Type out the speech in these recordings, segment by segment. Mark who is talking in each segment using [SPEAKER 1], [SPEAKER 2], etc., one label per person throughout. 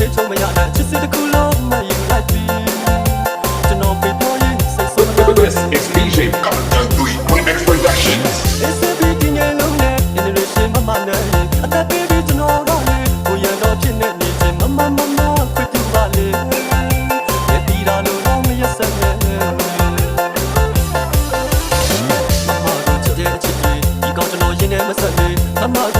[SPEAKER 1] ဖေးချုံမရတဲ့ချစ်စစ်တစ်ခုလုံးမယူလိုက်ပြီကျွန်တော်ဖေးပေါ်ရင်စိတ်ဆိုးတယ် This is DJ Compton Dui
[SPEAKER 2] Remix Productions
[SPEAKER 1] This is the DJ လုံးနဲ့ generation မမနဲ့အသက်ပေးပြီးကျွန်တော်တော့လေဟိုရတော့ဖြစ်နေနေချင်းမမမမခွတူပါလေရတီရာလို့တော့မရဆက်နဲ့မမတို့ချစ်တဲ့အချစ်ကြီးဒီကောင်ကျွန်တော်ရင်ထဲမဆက်နေမမတို့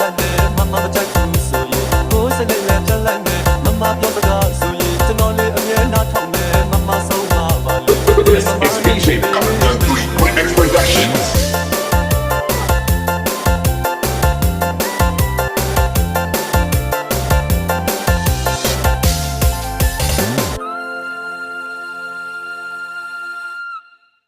[SPEAKER 1] လန်တယ်မမမကြိုက်ဘူးဆိုရင်ကိုယ်စနေလည်းကြလန်တယ်မမပြော